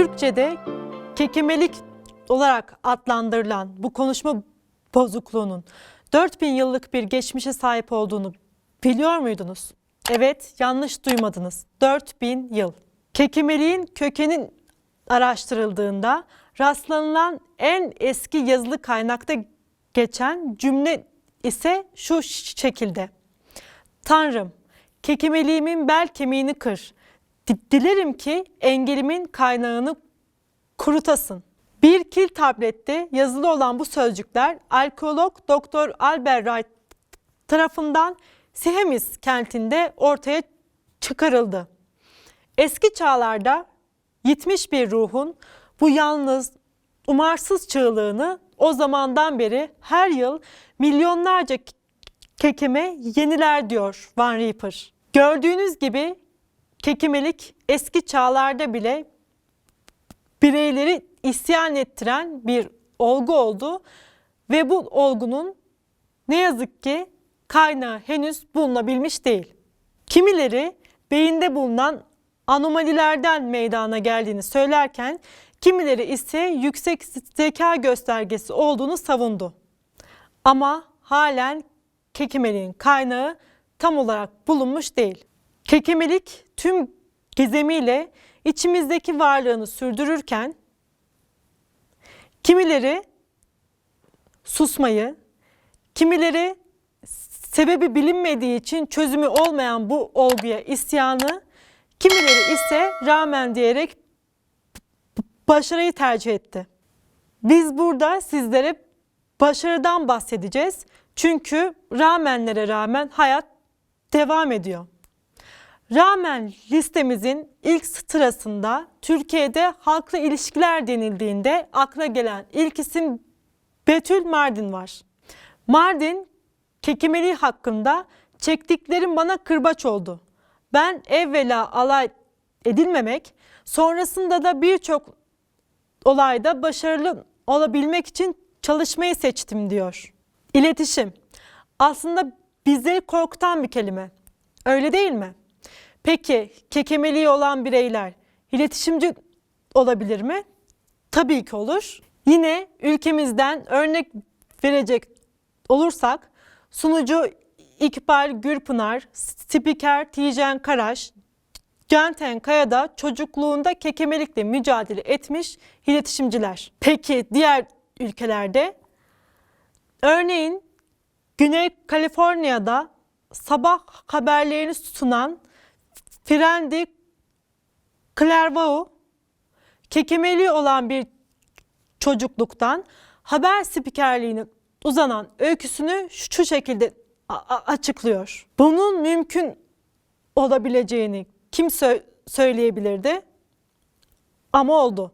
Türkçe'de kekemelik olarak adlandırılan bu konuşma bozukluğunun 4000 yıllık bir geçmişe sahip olduğunu biliyor muydunuz? Evet, yanlış duymadınız. 4000 yıl. Kekemeliğin kökenin araştırıldığında rastlanılan en eski yazılı kaynakta geçen cümle ise şu şekilde. Tanrım, kekemeliğimin bel kemiğini kır. Di- Dilerim ki engelimin kaynağını kurutasın. Bir kil tablette yazılı olan bu sözcükler arkeolog Doktor Albert Wright tarafından Sihemis kentinde ortaya çıkarıldı. Eski çağlarda yitmiş bir ruhun bu yalnız, umarsız çığlığını o zamandan beri her yıl milyonlarca kekeme yeniler diyor Van Rieper. Gördüğünüz gibi kekemelik eski çağlarda bile bireyleri isyan ettiren bir olgu oldu ve bu olgunun ne yazık ki kaynağı henüz bulunabilmiş değil. Kimileri beyinde bulunan anomalilerden meydana geldiğini söylerken kimileri ise yüksek zeka göstergesi olduğunu savundu. Ama halen kekemeliğin kaynağı tam olarak bulunmuş değil. Kekemelik tüm gizemiyle içimizdeki varlığını sürdürürken kimileri susmayı, kimileri sebebi bilinmediği için çözümü olmayan bu olguya isyanı, kimileri ise rağmen diyerek başarıyı tercih etti. Biz burada sizlere başarıdan bahsedeceğiz. Çünkü rağmenlere rağmen hayat devam ediyor. Rağmen listemizin ilk sırasında Türkiye'de halkla ilişkiler denildiğinde akla gelen ilk isim Betül Mardin var. Mardin kekemeliği hakkında çektiklerim bana kırbaç oldu. Ben evvela alay edilmemek, sonrasında da birçok olayda başarılı olabilmek için çalışmayı seçtim diyor. İletişim. Aslında bizleri korkutan bir kelime. Öyle değil mi? Peki kekemeliği olan bireyler iletişimci olabilir mi? Tabii ki olur. Yine ülkemizden örnek verecek olursak sunucu İkbal Gürpınar, spiker Tijen Karaş, Canten Kaya da çocukluğunda kekemelikle mücadele etmiş iletişimciler. Peki diğer ülkelerde? Örneğin Güney Kaliforniya'da sabah haberlerini sunan Frendi Clairvaux, kekemeliği olan bir çocukluktan haber spikerliğine uzanan öyküsünü şu şekilde açıklıyor. Bunun mümkün olabileceğini kim sö- söyleyebilirdi? Ama oldu.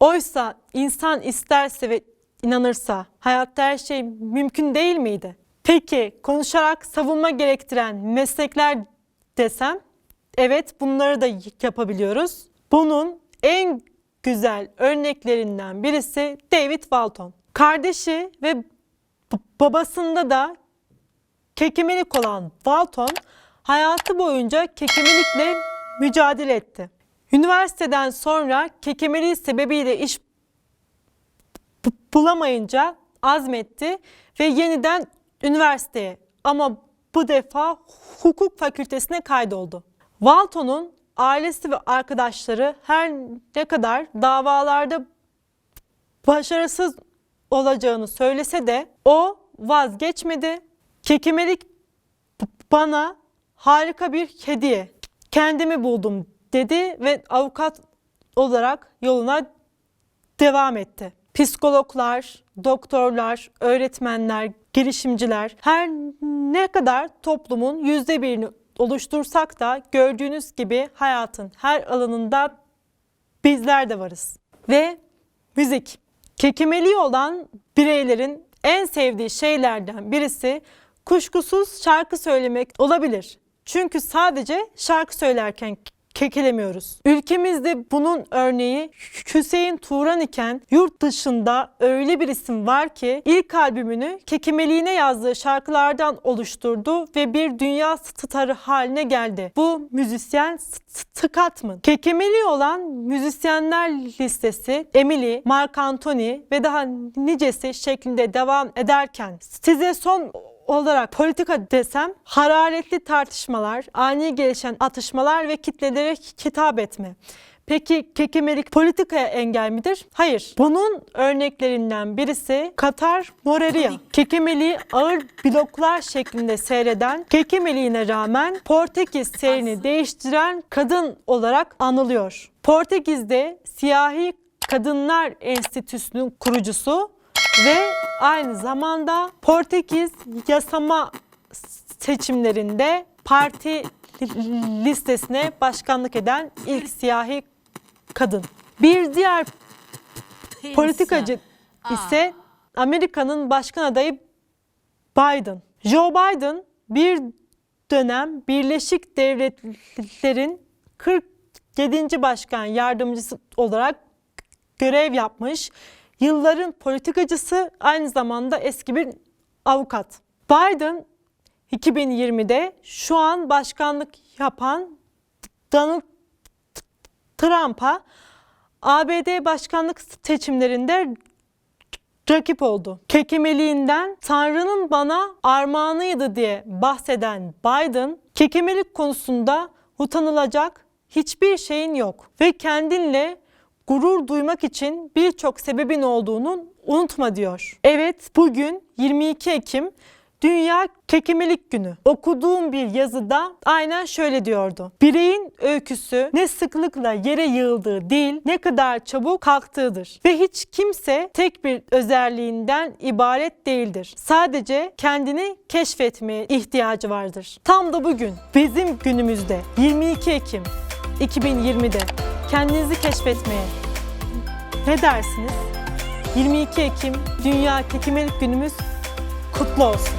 Oysa insan isterse ve inanırsa hayatta her şey mümkün değil miydi? Peki konuşarak savunma gerektiren meslekler desem evet bunları da yapabiliyoruz. Bunun en güzel örneklerinden birisi David Walton. Kardeşi ve babasında da kekemelik olan Walton hayatı boyunca kekemelikle mücadele etti. Üniversiteden sonra kekemeliği sebebiyle iş bu- bulamayınca azmetti ve yeniden üniversiteye ama bu defa hukuk fakültesine kaydoldu. Walton'un ailesi ve arkadaşları her ne kadar davalarda başarısız olacağını söylese de o vazgeçmedi. Kekemelik b- bana harika bir hediye. Kendimi buldum dedi ve avukat olarak yoluna devam etti. Psikologlar, doktorlar, öğretmenler, girişimciler her ne kadar toplumun yüzde birini oluştursak da gördüğünüz gibi hayatın her alanında bizler de varız. Ve müzik. Kekemeliği olan bireylerin en sevdiği şeylerden birisi kuşkusuz şarkı söylemek olabilir. Çünkü sadece şarkı söylerken kekelemiyoruz. Ülkemizde bunun örneği Hüseyin Turan iken yurt dışında öyle bir isim var ki ilk albümünü kekemeliğine yazdığı şarkılardan oluşturdu ve bir dünya starı haline geldi. Bu müzisyen Tıkatmın. Kekemeli olan müzisyenler listesi Emily, Mark Anthony ve daha nicesi şeklinde devam ederken size son olarak politika desem hararetli tartışmalar, ani gelişen atışmalar ve kitlelere hitap etme. Peki kekemelik politikaya engel midir? Hayır. Bunun örneklerinden birisi Katar Moreria. Kekemeliği ağır bloklar şeklinde seyreden, kekemeliğine rağmen Portekiz seyrini değiştiren kadın olarak anılıyor. Portekiz'de Siyahi Kadınlar Enstitüsü'nün kurucusu ve aynı zamanda Portekiz yasama seçimlerinde parti listesine başkanlık eden ilk siyahi kadın. Bir diğer politikacı ise Amerika'nın başkan adayı Biden. Joe Biden bir dönem Birleşik Devletler'in 47. başkan yardımcısı olarak görev yapmış. Yılların politikacısı aynı zamanda eski bir avukat. Biden 2020'de şu an başkanlık yapan Donald Trump'a ABD başkanlık seçimlerinde rakip oldu. Kekemeliğinden Tanrı'nın bana armağanıydı diye bahseden Biden, kekemelik konusunda utanılacak hiçbir şeyin yok ve kendinle gurur duymak için birçok sebebin olduğunu unutma diyor. Evet bugün 22 Ekim Dünya Kekemelik Günü. Okuduğum bir yazıda aynen şöyle diyordu. Bireyin öyküsü ne sıklıkla yere yığıldığı değil, ne kadar çabuk kalktığıdır. Ve hiç kimse tek bir özelliğinden ibaret değildir. Sadece kendini keşfetmeye ihtiyacı vardır. Tam da bugün bizim günümüzde 22 Ekim 2020'de kendinizi keşfetmeye ne dersiniz? 22 Ekim Dünya Kekemelik Günümüz kutlu olsun.